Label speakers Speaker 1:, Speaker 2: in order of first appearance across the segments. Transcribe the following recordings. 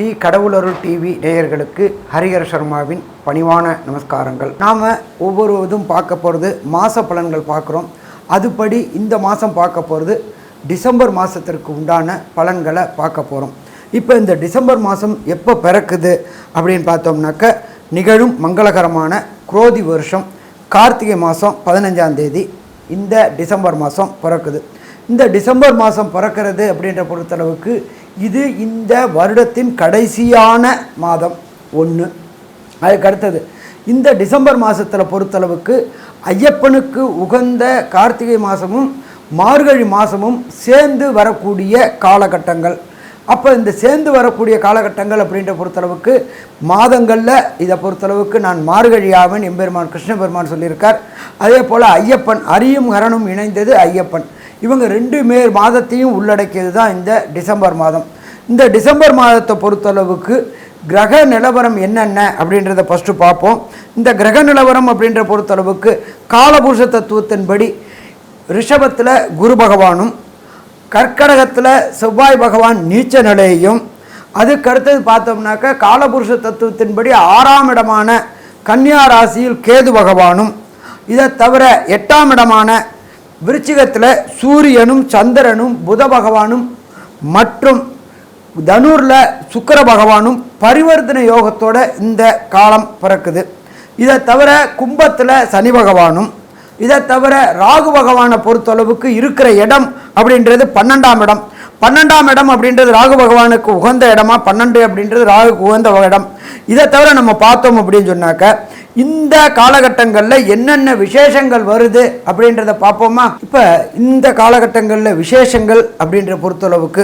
Speaker 1: Sri கடவுளருள் TV நேயர்களுக்கு ஹரிஹர சர்மாவின் பணிவான நமஸ்காரங்கள். நாம் ஒவ்வொரு இதுவும் பார்க்க போகிறது மாத பலன்கள் பார்க்குறோம். அதுபடி இந்த மாதம் பார்க்க போகிறது டிசம்பர் மாதத்திற்கு உண்டான பலன்களை பார்க்க போகிறோம் இப்போ இந்த டிசம்பர் மாதம் எப்போ பிறக்குது அப்படின்னு பார்த்தோம்னாக்க நிகழும் மங்களகரமான குரோதி வருஷம் கார்த்திகை மாதம் பதினஞ்சாம் தேதி இந்த டிசம்பர் மாதம் பிறக்குது. இந்த டிசம்பர் மாதம் பிறக்கிறது அப்படின்ற பொறுத்தளவுக்கு இது இந்த வருடத்தின் கடைசியான மாதம் ஒன்று அதுக்கு அடுத்தது இந்த டிசம்பர் மாதத்தில் பொறுத்தளவுக்கு ஐயப்பனுக்கு உகந்த கார்த்திகை மாதமும் மார்கழி மாதமும் சேர்ந்து வரக்கூடிய காலகட்டங்கள். அப்போ இந்த சேர்ந்து வரக்கூடிய காலகட்டங்கள் அப்படின்ற பொறுத்தளவுக்கு மாதங்களில் இதை பொறுத்தளவுக்கு நான் மார்கழியாவன் எம்பெருமான் கிருஷ்ண பெருமான் சொல்லியிருக்கார். அதே போல் ஐயப்பன் அரியும் ஹரனும் இணைந்தது ஐயப்பன். இவங்க ரெண்டு மே மாதத்தையும் உள்ளடக்கியது தான் இந்த டிசம்பர் மாதம். இந்த டிசம்பர் மாதத்தை பொறுத்தளவுக்கு கிரக நிலவரம் என்னென்ன அப்படின்றத ஃபஸ்ட்டு பார்ப்போம். இந்த கிரக நிலவரம் அப்படின்ற பொறுத்தளவுக்கு காலபுருஷ தத்துவத்தின்படி ரிஷபத்தில் குரு பகவானும் கர்க்கடகத்தில் செவ்வாய் பகவான் நீச்ச நிலையையும் அதுக்கடுத்தது பார்த்தோம்னாக்க காலபுருஷ தத்துவத்தின்படி ஆறாம் இடமான கன்னியா ராசியில் கேது பகவானும் இதை தவிர எட்டாம் இடமான விருச்சிகத்தில் சூரியனும் சந்திரனும் புத பகவானும் மற்றும் தனுரில் சுக்கர பகவானும் பரிவர்த்தனை யோகத்தோட இந்த காலம் பிறக்குது. இதை தவிர கும்பத்தில் சனி பகவானும் இதை தவிர ராகு பகவானை பொறுத்தளவுக்கு இருக்கிற இடம் அப்படின்றது பன்னெண்டாம் இடம். பன்னெண்டாம் இடம் அப்படின்றது ராகு பகவானுக்கு உகந்த இடமா பன்னெண்டு அப்படின்றது ராகுக்கு உகந்த இடம். இதை தவிர நம்ம பார்த்தோம் அப்படின்னு சொன்னாக்க இந்த காலகட்டங்களில் என்னென்ன விசேஷங்கள் வருது அப்படின்றத பார்ப்போமா? இப்போ இந்த காலகட்டங்களில் விசேஷங்கள் அப்படின்ற பொறுத்தளவுக்கு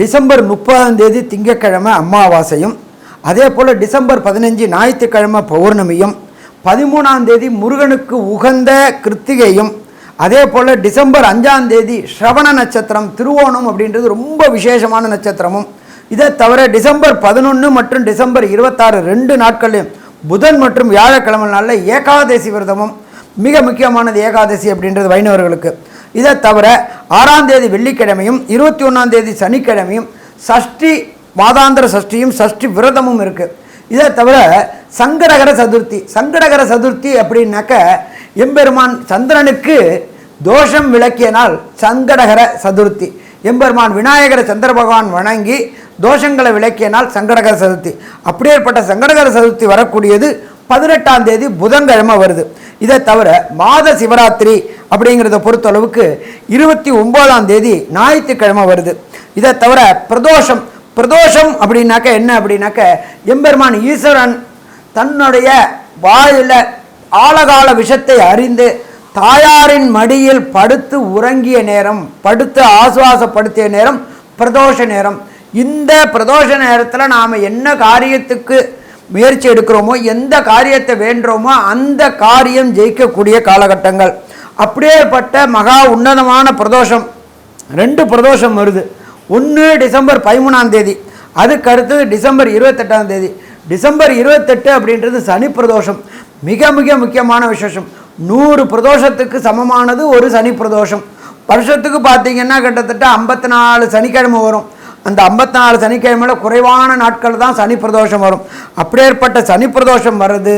Speaker 1: டிசம்பர் முப்பதாம் தேதி திங்கக்கிழமை அமாவாசையும் அதே போல் டிசம்பர் பதினஞ்சு ஞாயிற்றுக்கிழமை பௌர்ணமியும் பதிமூணாம் தேதி முருகனுக்கு உகந்த கிருத்திகையும் அதே போல் டிசம்பர் அஞ்சாம் தேதி ஸ்ரவண நட்சத்திரம் திருவோணம் அப்படின்றது ரொம்ப விசேஷமான நட்சத்திரமும். இதை தவிர டிசம்பர் பதினொன்று மற்றும் டிசம்பர் இருபத்தாறு ரெண்டு நாட்களையும் புதன் மற்றும் வியாழக்கிழமை நாளில் ஏகாதசி விரதமும் மிக முக்கியமானது ஏகாதசி அப்படின்றது வைணவர்களுக்கு. இதை தவிர ஆறாம் தேதி வெள்ளிக்கிழமையும் இருபத்தி ஒன்றாம் தேதி சனிக்கிழமையும் சஷ்டி மாதாந்திர சஷ்டியும் சஷ்டி விரதமும் இருக்குது இதை தவிர சங்கடகர சதுர்த்தி சங்கடகர சதுர்த்தி அப்படின்னாக்க எம்பெருமான் சந்திரனுக்கு தோஷம் விளக்கிய நாள் சங்கடகர சதுர்த்தி. எம்பெருமான் விநாயகரை சந்திர பகவான் வணங்கி தோஷங்களை விளக்கிய நாள் சங்கடகர சதுர்த்தி. அப்படியேற்பட்ட சங்கடகர சதுர்த்தி வரக்கூடியது பதினெட்டாம் தேதி புதன்கிழமை வருது. இதை தவிர மாத சிவராத்திரி அப்படிங்கிறத பொறுத்தளவுக்கு இருபத்தி ஒம்போதாம் தேதி ஞாயிற்றுக்கிழமை வருது. இதை தவிர பிரதோஷம் பிரதோஷம் அப்படின்னாக்க என்ன அப்படின்னாக்க எம்பெருமான் ஈஸ்வரன் தன்னுடைய வாயில ஆழகால விஷத்தை அறிந்து தாயாரின் மடியில் படுத்து உறங்கிய நேரம் படுத்து ஆசுவாசப்படுத்திய நேரம் பிரதோஷ நேரம். இந்த பிரதோஷ நேரத்தில் நாம் என்ன காரியத்துக்கு முயற்சி எடுக்கிறோமோ எந்த காரியத்தை வேண்டுறோமோ அந்த காரியம் ஜெயிக்கக்கூடிய காலகட்டங்கள். அப்படியேப்பட்ட மகா உன்னதமான பிரதோஷம். ரெண்டு பிரதோஷம் வருது. ஒன்று டிசம்பர் பதிமூணாம் தேதி. அதுக்கு அடுத்தது டிசம்பர் இருபத்தெட்டாம் தேதி. டிசம்பர் இருபத்தெட்டு அப்படின்றது சனி பிரதோஷம். மிக மிக முக்கியமான விசேஷம். நூறு பிரதோஷத்துக்கு சமமானது ஒரு சனி பிரதோஷம். வருஷத்துக்கு பார்த்தீங்கன்னா கிட்டத்தட்ட ஐம்பத்தி நாலு சனிக்கிழமை வரும். அந்த ஐம்பத்தி நாலு சனிக்கிழமையில் குறைவான நாட்கள் தான் சனி பிரதோஷம் வரும். அப்படியேற்பட்ட சனி பிரதோஷம் வருது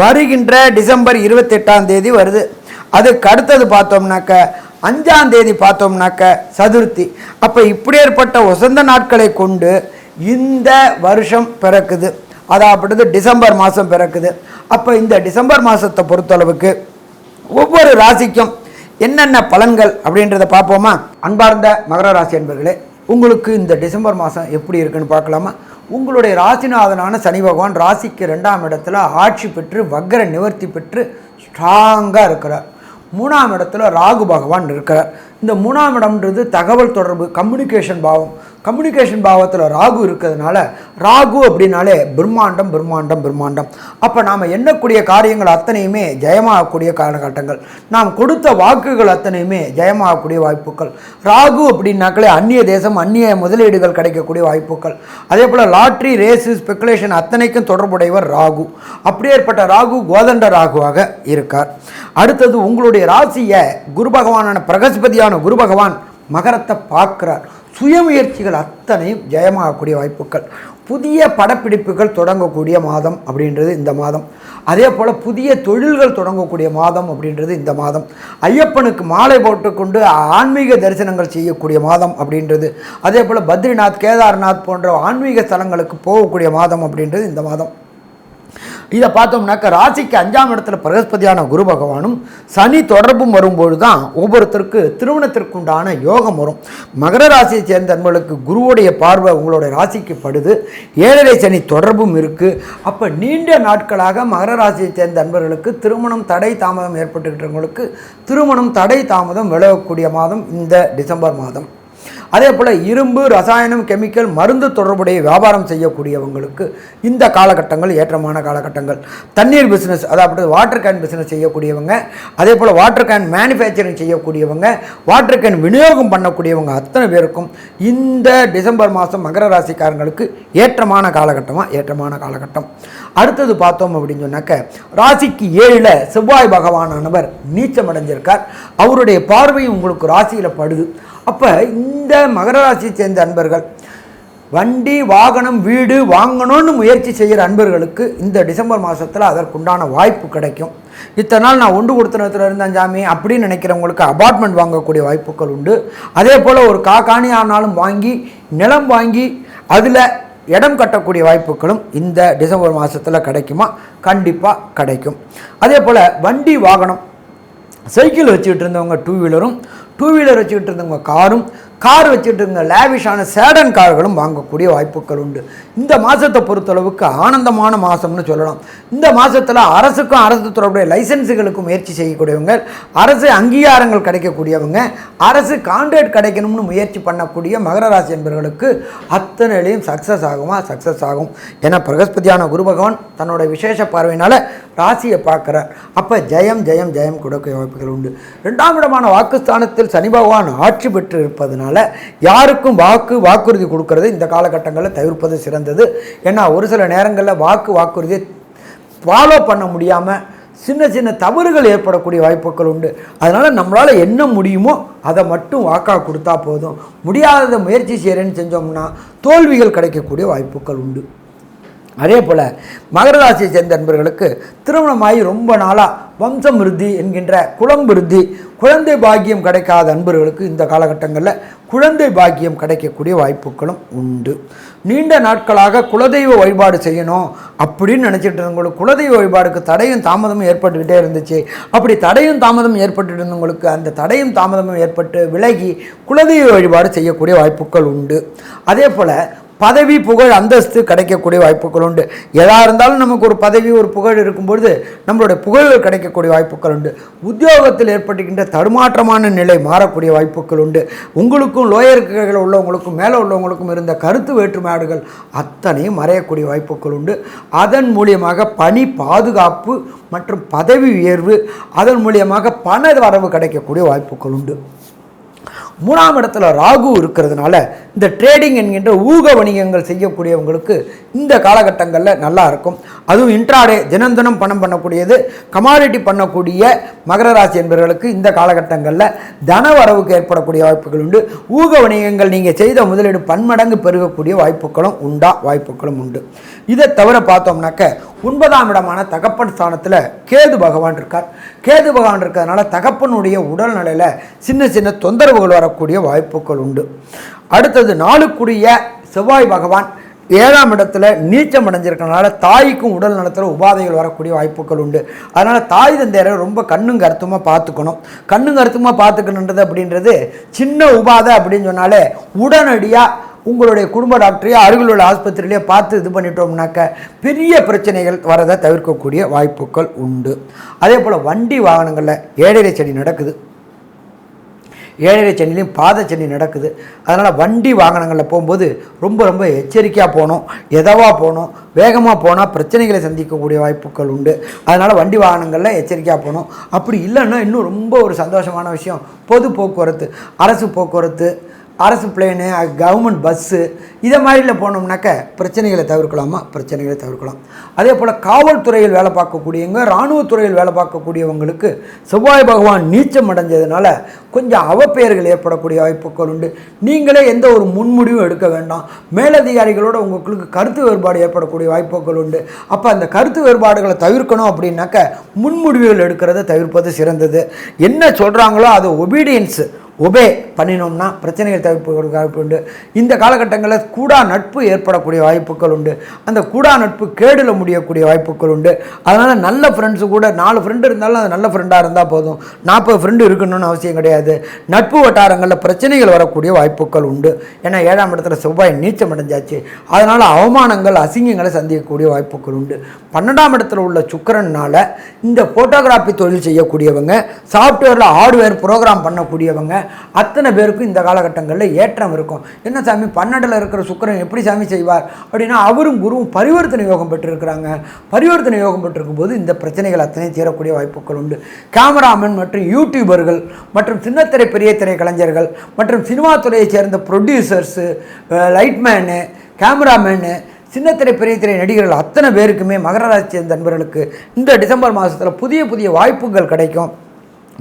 Speaker 1: வருகின்ற டிசம்பர் இருபத்தெட்டாம் தேதி வருது. அதுக்கு அடுத்தது பார்த்தோம்னாக்க அஞ்சாம் தேதி பார்த்தோம்னாக்க சதுர்த்தி. அப்போ இப்படியேற்பட்ட உசந்த நாட்களை கொண்டு இந்த வருஷம் பிறக்குது. அதாவது டிசம்பர் மாதம் பிறக்குது. அப்போ இந்த டிசம்பர் மாதத்தை பொறுத்தளவுக்கு ஒவ்வொரு ராசிக்கும் என்னென்ன பலன்கள் அப்படின்றத பார்ப்போமா? அன்பார்ந்த மகர ராசி என்பர்களே உங்களுக்கு இந்த டிசம்பர் மாதம் எப்படி இருக்குன்னு பார்க்கலாமா? உங்களுடைய ராசிநாதனான சனி பகவான் ராசிக்கு ரெண்டாம் இடத்துல ஆட்சி பெற்று வக்கர நிவர்த்தி பெற்று ஸ்ட்ராங்காக இருக்கிறார். மூணாம் இடத்துல ராகு பகவான் இருக்கிறார். இந்த மூணாம் இடம்ன்றது தகவல் தொடர்பு கம்யூனிகேஷன் பாவம். கம்யூனிகேஷன் பாவத்தில் ராகு இருக்கிறதுனால ராகு அப்படின்னாலே பிரம்மாண்டம் பிரம்மாண்டம் பிரம்மாண்டம். அப்போ நாம் எண்ணக்கூடிய காரியங்கள் அத்தனையுமே ஜெயமாகக்கூடிய காலகட்டங்கள். நாம் கொடுத்த வாக்குகள் அத்தனையுமே ஜெயமாகக்கூடிய வாய்ப்புகள். ராகு அப்படின்னாக்களே அந்நிய தேசம் அந்நிய முதலீடுகள் கிடைக்கக்கூடிய வாய்ப்புகள். அதே போல் லாட்ரி ரேஸு ஸ்பெகுலேஷன் அத்தனைக்கும் தொடர்புடையவர் ராகு. அப்படியேற்பட்ட ராகு கோதண்ட ராகுவாக இருக்கார். அடுத்தது உங்களுடைய ராசியை குரு பகவானான பிரகஸ்பதியான குரு பகவான் மகரத்தை பார்க்கிறார். சுயமுயற்சிகள் அத்தனையும் ஜெயமாகக்கூடிய வாய்ப்புகள். புதிய படப்பிடிப்புகள் தொடங்கக்கூடிய மாதம் அப்படின்றது இந்த மாதம். அதே போல் புதிய தொழில்கள் தொடங்கக்கூடிய மாதம் அப்படின்றது இந்த மாதம். ஐயப்பனுக்கு மாலை போட்டுக்கொண்டு ஆன்மீக தரிசனங்கள் செய்யக்கூடிய மாதம் அப்படின்றது. அதே போல் பத்ரிநாத் கேதார்நாத் போன்ற ஆன்மீக ஸ்தலங்களுக்கு போகக்கூடிய மாதம் அப்படின்றது இந்த மாதம். இதை பார்த்தோம்னாக்க ராசிக்கு அஞ்சாம் இடத்துல பிரகஸ்பதியான குரு பகவானும் சனி தொடர்பும் வரும்பொழுது தான் ஒவ்வொருத்தருக்கு திருமணத்திற்குண்டான யோகம் வரும். மகர ராசியை சேர்ந்த நண்பர்களுக்கு குருவுடைய பார்வை உங்களுடைய ராசிக்கு படுது. ஏழரை சனி தொடர்பும் இருக்குது அப்போ நீண்ட நாட்களாக மகர ராசியை சேர்ந்த அன்பர்களுக்கு திருமணம் தடை தாமதம் ஏற்பட்டுக்கிட்டவங்களுக்கு திருமணம் தடை தாமதம் விளவக்கூடிய மாதம் இந்த டிசம்பர் மாதம். அதே போல் இரும்பு ரசாயனம் கெமிக்கல் மருந்து தொடர்புடைய வியாபாரம் செய்யக்கூடியவங்களுக்கு இந்த காலகட்டங்கள் ஏற்றமான காலகட்டங்கள். தண்ணீர் பிஸ்னஸ் அதாவது வாட்டர் கேன் பிஸ்னஸ் செய்யக்கூடியவங்க அதே போல் வாட்டர் கேன் மேனுஃபேக்சரிங் செய்யக்கூடியவங்க வாட்டர் கேன் விநியோகம் பண்ணக்கூடியவங்க அத்தனை பேருக்கும் இந்த டிசம்பர் மாதம் மகர ராசிக்காரங்களுக்கு ஏற்றமான காலகட்டமாக ஏற்றமான காலகட்டம். அடுத்தது பார்த்தோம் அப்படின்னு சொன்னாக்க ராசிக்கு ஏழில் செவ்வாய் பகவானானவர் நீச்சம் அடைஞ்சிருக்கார் அவருடைய பார்வையும் உங்களுக்கு ராசியில் படுது. அப்போ இந்த மகர ராசியை சேர்ந்த அன்பர்கள் வண்டி வாகனம் வீடு வாங்கணும்னு முயற்சி செய்கிற அன்பர்களுக்கு இந்த டிசம்பர் மாதத்தில் அதற்குண்டான வாய்ப்பு கிடைக்கும். இத்தனை நாள் நான் ஒன்று கொடுத்தனத்தில் இருந்தேன் ஜாமி அப்படின்னு நினைக்கிறவங்களுக்கு அபார்ட்மெண்ட் வாங்கக்கூடிய வாய்ப்புகள் உண்டு. அதே போல் ஒரு காக்காணி ஆனாலும் வாங்கி நிலம் வாங்கி அதில் இடம் கட்டக்கூடிய வாய்ப்புகளும் இந்த டிசம்பர் மாதத்தில் கிடைக்குமா? கண்டிப்பாக கிடைக்கும். அதே போல் வண்டி வாகனம் சைக்கிள் வச்சுக்கிட்டு இருந்தவங்க டூ வீலரும் டூ வீலர் வச்சுக்கிட்டு இருந்தவங்க காரும் கார் வச்சுட்டு இருந்த லேவிஷான சேடன் கார்களும் வாங்கக்கூடிய வாய்ப்புகள் உண்டு. இந்த மாதத்தை பொறுத்தளவுக்கு ஆனந்தமான மாதம்னு சொல்லலாம். இந்த மாதத்தில் அரசுக்கும் அரசு தொடர்புடைய லைசன்ஸுகளுக்கும் முயற்சி செய்யக்கூடியவங்க அரசு அங்கீகாரங்கள் கிடைக்கக்கூடியவங்க அரசு கான்ட்ராக்ட் கிடைக்கணும்னு முயற்சி பண்ணக்கூடிய மகர ராசி என்பவர்களுக்கு அத்தனையிலையும் சக்ஸஸ் ஆகுமா? சக்ஸஸ் ஆகும். ஏன்னா பிரகஸ்பதியான குரு பகவான் தன்னோட விசேஷ பார்வையினால் ராசியை பார்க்குறார். அப்போ ஜெயம் ஜெயம் ஜெயம் கொடுக்க வாய்ப்புகள் உண்டு. ரெண்டாம் இடமான வாக்குஸ்தானத்தில் சனி பகவான் ஆட்சி பெற்று இருப்பதனால யாருக்கும் வாக்கு வாக்குறுதி கொடுக்கறது இந்த காலகட்டங்களில் தவிர்ப்பது சிறந்தது. ஏன்னா ஒரு சில நேரங்களில் வாக்கு வாக்குறுதியை ஃபாலோ பண்ண முடியாமல் சின்ன சின்ன தவறுகள் ஏற்படக்கூடிய வாய்ப்புகள் உண்டு. அதனால் நம்மளால் என்ன முடியுமோ அதை மட்டும் வாக்காக கொடுத்தா போதும். முடியாததை முயற்சி செய்கிறேன்னு செஞ்சோம்னா தோல்விகள் கிடைக்கக்கூடிய வாய்ப்புகள் உண்டு. அதே போல் மகர ராசியை சேர்ந்த நண்பர்களுக்கு திருமணமாகி ரொம்ப நாளாக வம்சம் விருத்தி என்கின்ற குளம் விருத்தி குழந்தை பாக்கியம் கிடைக்காத அன்பர்களுக்கு இந்த காலகட்டங்களில் குழந்தை பாக்கியம் கிடைக்கக்கூடிய வாய்ப்புகளும் உண்டு. நீண்ட நாட்களாக குலதெய்வ வழிபாடு செய்யணும் அப்படின்னு நினச்சிட்டு இருந்தவங்களுக்கு குலதெய்வ வழிபாடுக்கு தடையும் தாமதமும் ஏற்பட்டுக்கிட்டே இருந்துச்சு. அப்படி தடையும் தாமதம் ஏற்பட்டு இருந்தவங்களுக்கு அந்த தடையும் தாமதமும் ஏற்பட்டு விலகி குலதெய்வ வழிபாடு செய்யக்கூடிய வாய்ப்புகள் உண்டு. அதே போல் பதவி புகழ் அந்தஸ்து கிடைக்கக்கூடிய வாய்ப்புகள் உண்டு. எதாக இருந்தாலும் நமக்கு ஒரு பதவி ஒரு புகழ் இருக்கும்பொழுது நம்மளுடைய புகழ் கிடைக்கக்கூடிய வாய்ப்புகள் உண்டு. உத்தியோகத்தில் ஏற்பட்டுகின்ற தடுமாற்றமான நிலை மாறக்கூடிய வாய்ப்புகள் உண்டு. உங்களுக்கும் லோயர் கீழே உள்ளவங்களுக்கும் மேலே உள்ளவங்களுக்கும் இருந்த கருத்து வேற்றுமையாடுகள் அத்தனையும் மறையக்கூடிய வாய்ப்புகள் உண்டு. அதன் மூலியமாக பணி பாதுகாப்பு மற்றும் பதவி உயர்வு அதன் மூலியமாக பண வரவு கிடைக்கக்கூடிய வாய்ப்புகள் உண்டு. மூணாம் இடத்துல ராகு இருக்கிறதுனால இந்த ட்ரேடிங் என்கின்ற ஊக வணிகங்கள் செய்யக்கூடியவங்களுக்கு இந்த காலகட்டங்களில் நல்லா இருக்கும். அதுவும் இன்ட்ராடே தினம் தினம் பணம் பண்ணக்கூடியது கமாடிட்டி பண்ணக்கூடிய மகர ராசி என்பவர்களுக்கு இந்த காலகட்டங்களில் தன வரவுக்கு ஏற்படக்கூடிய வாய்ப்புகள் உண்டு. ஊக வணிகங்கள் நீங்கள் செய்த முதலீடு பன்மடங்கு பெருகக்கூடிய வாய்ப்புகளும் உண்டா? வாய்ப்புகளும் உண்டு. இதை தவிர பார்த்தோம்னாக்க ஒன்பதாம் இடமான தகப்பன் ஸ்தானத்தில் கேது பகவான் இருக்கார். கேது பகவான் இருக்கிறதுனால தகப்பனுடைய உடல்நிலையில் சின்ன சின்ன தொந்தரவுகள் வரக்கூடிய வாய்ப்புகள் உண்டு. அடுத்தது நாளுக்குரிய செவ்வாய் பகவான் ஏழாம் இடத்துல நீச்சம் அடைஞ்சிருக்கனால தாய்க்கும் உடல் நலத்தில் உபாதைகள் வரக்கூடிய வாய்ப்புகள் உண்டு. அதனால் தாய் தந்தையரை ரொம்ப கண்ணும் கருத்துமாக பார்த்துக்கணும். கண்ணும் கருத்துமாக பார்த்துக்கணுன்றது அப்படின்றது சின்ன உபாதை அப்படின்னு சொன்னாலே உடனடியாக உங்களுடைய குடும்ப டாக்டரையோ அருகில் உள்ள ஆஸ்பத்திரியிலே பார்த்து இது பண்ணிட்டோம்னாக்க பெரிய பிரச்சனைகள் வரதை தவிர்க்கக்கூடிய வாய்ப்புகள் உண்டு. அதே போல் வண்டி வாகனங்களில் ஏழரை செடி நடக்குது. ஏழரை சனிலையும் பாத சனி நடக்குது. அதனால் வண்டி வாகனங்களில் போகும்போது ரொம்ப ரொம்ப எச்சரிக்கையாக போகணும். எதவாக போகணும்? வேகமாக போனால் பிரச்சனைகளை சந்திக்கக்கூடிய வாய்ப்புகள் உண்டு. அதனால் வண்டி வாகனங்களில் எச்சரிக்கையாக போகணும். அப்படி இல்லைன்னா இன்னும் ரொம்ப ஒரு சந்தோஷமான விஷயம். பொது போக்குவரத்து அரசு போக்குவரத்து அரசு பிளேனு கவர்மெண்ட் பஸ்ஸு இதை மாதிரியில் போனோம்னாக்க பிரச்சனைகளை தவிர்க்கலாமா? பிரச்சனைகளை தவிர்க்கலாம். அதே போல் காவல்துறையில் வேலை பார்க்கக்கூடியவங்க இராணுவத்துறையில் வேலை பார்க்கக்கூடியவங்களுக்கு செவ்வாய் பகவான் நீச்சம் அடைஞ்சதுனால கொஞ்சம் அவப்பெயர்கள் ஏற்படக்கூடிய வாய்ப்புகள் உண்டு. நீங்களே எந்த ஒரு முன்முடிவும் எடுக்க வேண்டாம். மேலதிகாரிகளோட உங்களுக்கு கருத்து வேறுபாடு ஏற்படக்கூடிய வாய்ப்புகள் உண்டு. அப்போ அந்த கருத்து வேறுபாடுகளை தவிர்க்கணும் அப்படின்னாக்க முன்முடிவுகள் எடுக்கிறத தவிர்ப்பது சிறந்தது. என்ன சொல்கிறாங்களோ அது ஒபீடியன்ஸு ஒபே பண்ணினோம்னா பிரச்சனைகள் தவிர்ப்பு வாய்ப்பு உண்டு. இந்த காலகட்டங்களில் கூடா நட்பு ஏற்படக்கூடிய வாய்ப்புகள் உண்டு. அந்த கூடா நட்பு கேடில் முடியக்கூடிய வாய்ப்புகள் உண்டு. அதனால் நல்ல ஃப்ரெண்ட்ஸு கூட நாலு ஃப்ரெண்டு இருந்தாலும் அது நல்ல ஃப்ரெண்டாக இருந்தால் போதும். நாற்பது ஃப்ரெண்டு இருக்கணும்னு அவசியம் கிடையாது. நட்பு வட்டாரங்களில் பிரச்சனைகள் வரக்கூடிய வாய்ப்புகள் உண்டு. ஏன்னா ஏழாம் இடத்துல செவ்வாய் நீச்சம் அடைஞ்சாச்சு. அதனால் அவமானங்கள் அசிங்கங்களை சந்திக்கக்கூடிய வாய்ப்புகள் உண்டு. பன்னெண்டாம் இடத்துல உள்ள சுக்கரனால் இந்த ஃபோட்டோகிராஃபி தொழில் செய்யக்கூடியவங்க சாஃப்ட்வேரில் ஹார்ட்வேர் ப்ரோக்ராம் பண்ணக்கூடியவங்க அத்தனை பேருக்கும் இந்த காலகட்டங்களில் ஏற்றம் இருக்கும். என்ன சாமி பன்னெண்டில் இருக்கிற சுக்கரன் எப்படி சாமி செய்வார்? அப்படின்னா அவரும் குருவும் பரிவர்த்தனை யோகம் பெற்றிருக்கிறாங்க. பரிவர்த்தனை யோகம் பெற்றிருக்கும் போது இந்த பிரச்சனைகள் அத்தனை தீரக்கூடிய வாய்ப்புகள் உண்டு. கேமராமேன் மற்றும் யூடியூபர்கள் மற்றும் சின்னத்திரை பெரிய திரை கலைஞர்கள் மற்றும் சினிமா துறையைச் சேர்ந்த ப்ரொடியூசர்ஸு லைட்மேனு கேமராமேனு சின்னத்திரை பெரிய திரை நடிகர்கள் அத்தனை பேருக்குமே மகர ராசி சேர்ந்த நண்பர்களுக்கு இந்த டிசம்பர் மாதத்தில் புதிய புதிய வாய்ப்புகள் கிடைக்கும்.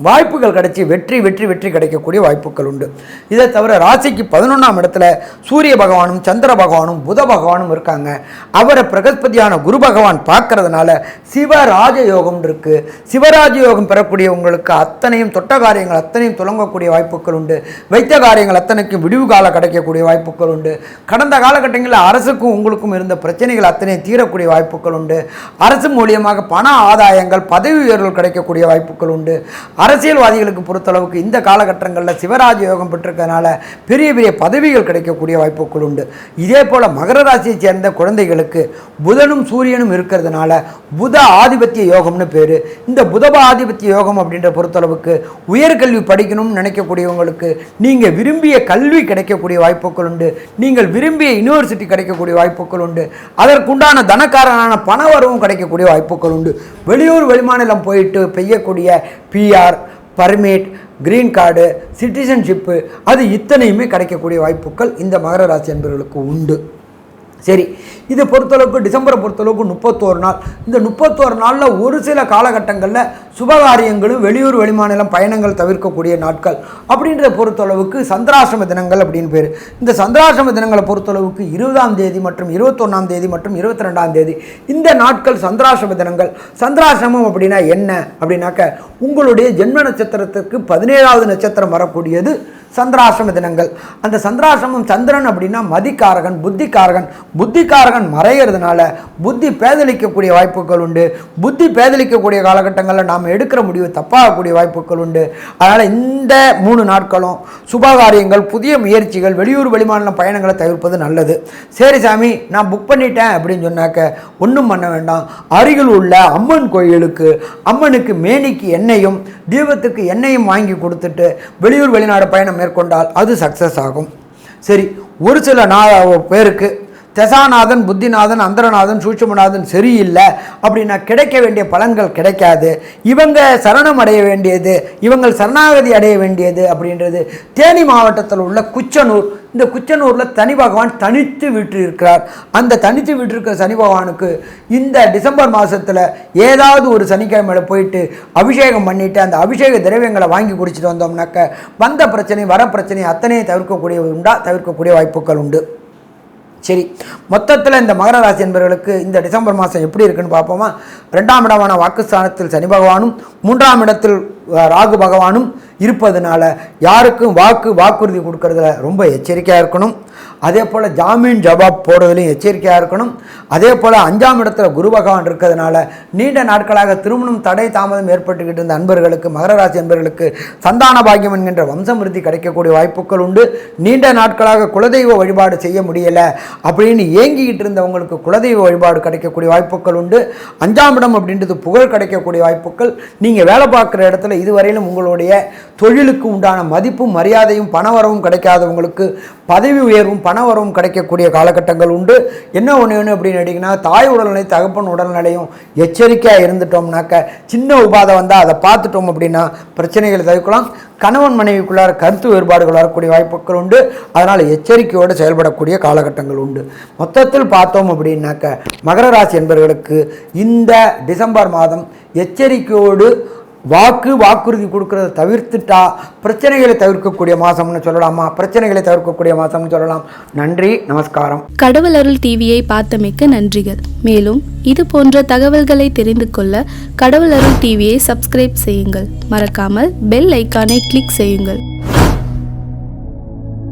Speaker 1: வாய்ப்புகள் கிடைச்சி வெற்றி வெற்றி வெற்றி கிடைக்கக்கூடிய வாய்ப்புகள் உண்டு. இதை தவிர ராசிக்கு பதினொன்றாம் இடத்துல சூரிய பகவானும் சந்திர பகவானும் புத பகவானும் இருக்காங்க. அவரை பிரகஸ்பதியான குரு பகவான் பார்க்கறதுனால சிவராஜ யோகம் இருக்குது சிவராஜ யோகம் பெறக்கூடியவங்களுக்கு அத்தனையும் தொட்ட காரியங்கள் அத்தனையும் துளங்கக்கூடிய வாய்ப்புகள் உண்டு. வைத்த காரியங்கள் அத்தனைக்கும் விடிவு காலம் கிடைக்கக்கூடிய வாய்ப்புகள் உண்டு. கடந்த காலகட்டங்களில் அரசுக்கும் உங்களுக்கும் இருந்த பிரச்சனைகள் அத்தனையும் தீரக்கூடிய வாய்ப்புகள் உண்டு. அரசு மூலியமாக பண ஆதாயங்கள் பதவி உயர்வுகள் கிடைக்கக்கூடிய வாய்ப்புகள் உண்டு. அரசியல்வாதிகளுக்கு பொறுத்தளவுக்கு இந்த காலகட்டங்களில் சிவராஜ யோகம் பெற்றிருக்கனால பெரிய பெரிய பதவிகள் கிடைக்கக்கூடிய வாய்ப்புகள் உண்டு. இதே போல் மகர ராசியை சேர்ந்த குழந்தைகளுக்கு புதனும் சூரியனும் இருக்கிறதுனால புத ஆதிபத்திய யோகம்னு பேர். இந்த புதப ஆதிபத்திய யோகம் அப்படின்ற பொறுத்தளவுக்கு உயர்கல்வி படிக்கணும்னு நினைக்கக்கூடியவங்களுக்கு நீங்கள் விரும்பிய கல்வி கிடைக்கக்கூடிய வாய்ப்புகள் உண்டு. நீங்கள் விரும்பிய யூனிவர்சிட்டி கிடைக்கக்கூடிய வாய்ப்புகள் உண்டு. அதற்குண்டான தனக்காரனான பண வரவும் கிடைக்கக்கூடிய வாய்ப்புகள் உண்டு. வெளியூர் வெளிமாநிலம் போயிட்டு பெய்யக்கூடிய PR permit green card citizenship அது இத்தனையுமே கிடைக்கக்கூடிய வாய்ப்புகள் இந்த மகர ராசி என்பவர்களுக்கு உண்டு. சரி இதை பொறுத்தளவுக்கு டிசம்பரை பொறுத்தளவுக்கு முப்பத்தோரு நாள். இந்த முப்பத்தோரு நாளில் ஒரு சில காலகட்டங்களில் சுபகாரியங்களும் வெளியூர் வெளிமாநிலம் பயணங்கள் தவிர்க்கக்கூடிய நாட்கள். அப்படின்றத பொறுத்தளவுக்கு சந்திராசிரம தினங்கள் அப்படின்னு பேர். இந்த சந்திராசிரம தினங்களை பொறுத்தளவுக்கு இருபதாம் தேதி மற்றும் இருபத்தொன்னாம் தேதி மற்றும் இருபத்தி ரெண்டாம் தேதி இந்த நாட்கள் சந்திராசிரம தினங்கள். சந்திராசிரமம் அப்படின்னா என்ன? அப்படின்னாக்க உங்களுடைய ஜென்ம நட்சத்திரத்துக்கு பதினேழாவது நட்சத்திரம் வரக்கூடியது சந்திராசிரம தினங்கள். அந்த சந்திராசிரமம் சந்திரன் அப்படின்னா மதிக்காரகன் புத்திக்காரகன். புத்திக்காரகன் மறையிறதுனால புத்தி பேதலிக்கக்கூடிய வாய்ப்புகள் உண்டு. புத்தி பேதலிக்கக்கூடிய காலகட்டங்களில் நாம் எடுக்கிற முடிவு தப்பாகக்கூடிய வாய்ப்புகள் உண்டு. அதனால் இந்த மூணு நாட்களும் சுபகாரியங்கள் புதிய முயற்சிகள் வெளியூர் வெளிமாநில பயணங்களை தவிர்ப்பது நல்லது. சரி சாமி நான் புக் பண்ணிட்டேன் அப்படின்னு சொன்னாக்க ஒன்றும் பண்ண வேண்டாம். அருகில் உள்ள அம்மன் கோயிலுக்கு அம்மனுக்கு மேனிக்கு எண்ணெயும் தீபத்துக்கு எண்ணெயும் வாங்கி கொடுத்துட்டு வெளியூர் வெளிநாடு பயணம் மேற்கொண்டால் அது சக்ஸஸ் ஆகும். சரி ஒரு சில நா பேருக்கு தசாநாதன் புத்திநாதன் அந்தரநாதன் சூட்சமநாதன் சரியில்லை. அப்படின்னா கிடைக்க வேண்டிய பலன்கள் கிடைக்காது. இவங்க சரணம் அடைய வேண்டியது இவங்கள் சரணாகதி அடைய வேண்டியது அப்படின்றது தேனி மாவட்டத்தில் உள்ள குச்சனூர். இந்த குச்சனூரில் தனி பகவான் தனித்து விட்டிருக்கிறார் அந்த தனித்து விட்டிருக்கிற சனி பகவானுக்கு இந்த டிசம்பர் மாதத்தில் ஏதாவது ஒரு சனிக்கிழமையில் போயிட்டு அபிஷேகம் பண்ணிவிட்டு அந்த அபிஷேக திரவியங்களை வாங்கி குடிச்சிட்டு வந்தோம்னாக்க வந்த பிரச்சனை வர பிரச்சனை அத்தனையை தவிர்க்கக்கூடிய உண்டா? தவிர்க்கக்கூடிய வாய்ப்புகள் உண்டு. சரி மொத்தத்தில் இந்த மகர ராசி என்பவர்களுக்கு இந்த டிசம்பர் மாதம் எப்படி இருக்குன்னு பார்ப்போமா? ரெண்டாம் இடமான வாக்குஸ்தானத்தில் சனி பகவானும் மூன்றாம் இடத்தில் ராகு பகவானும் இருப்பதனால யாருக்கும் வாக்கு வாக்குறுதி கொடுக்கறதுல ரொம்ப எச்சரிக்கையாக இருக்கணும். அதே போல் ஜாமீன் ஜவாப் போடுறதுலையும் எச்சரிக்கையாக இருக்கணும். அதே போல் அஞ்சாம் இடத்துல குரு பகவான் இருக்கிறதுனால நீண்ட நாட்களாக திருமணம் தடை தாமதம் ஏற்பட்டுக்கிட்டு இருந்த அன்பர்களுக்கு மகர ராசி அன்பர்களுக்கு சந்தான பாகியம் என்கின்ற வம்சமிருத்தி கிடைக்கக்கூடிய வாய்ப்புகள் உண்டு. நீண்ட நாட்களாக குலதெய்வ வழிபாடு செய்ய முடியலை அப்படின்னு ஏங்கிக்கிட்டு இருந்தவங்களுக்கு குலதெய்வ வழிபாடு கிடைக்கக்கூடிய வாய்ப்புகள் உண்டு. அஞ்சாம் இடம் அப்படின்றது புகழ் கிடைக்கக்கூடிய வாய்ப்புகள். நீங்கள் வேலை பார்க்குற இடத்துல இதுவரையிலும் உங்களுடைய தொழிலுக்கு உண்டான மதிப்பும் மரியாதையும் பணவரவும் கிடைக்காதவங்களுக்கு பதவி உயர்வும் பண வரவும் கிடைக்கக்கூடிய காலகட்டங்கள் உண்டு. என்ன ஒன்று வேணும் அப்படின்னு கேட்டிங்கன்னா தாய் உடல்நிலை தகப்பன் உடல்நிலையும் எச்சரிக்கையாக இருந்துட்டோம்னாக்க சின்ன உபாதை வந்தால் அதை பார்த்துட்டோம் அப்படின்னா பிரச்சனைகளை தவிர்க்கலாம். கணவன் மனைவிக்குள்ளார கருத்து வேறுபாடுகள் வரக்கூடிய வாய்ப்புகள் உண்டு. அதனால் எச்சரிக்கையோடு செயல்படக்கூடிய காலகட்டங்கள் உண்டு. மொத்தத்தில் பார்த்தோம் அப்படின்னாக்க மகர ராசி என்பவர்களுக்கு இந்த டிசம்பர் மாதம் எச்சரிக்கையோடு வாக்கு வாக்குறுதி கொடுக்கறத தவிர்த்துட்டா பிரச்சனைகளை தவிர்க்கக்கூடிய மாதம்னு சொல்லலாமா? பிரச்சனைகளை தவிர்க்கக்கூடிய மாதம்னு சொல்லலாம். நன்றி நமஸ்காரம்.
Speaker 2: கடவுள் அருள் டிவியை பார்த்தமைக்க நன்றிகள். மேலும் இது போன்ற தகவல்களை தெரிந்து கொள்ள கடவுள் அருள் டிவியை சப்ஸ்கிரைப் செய்யுங்கள். மறக்காமல் பெல் ஐக்கானை கிளிக் செய்யுங்கள்.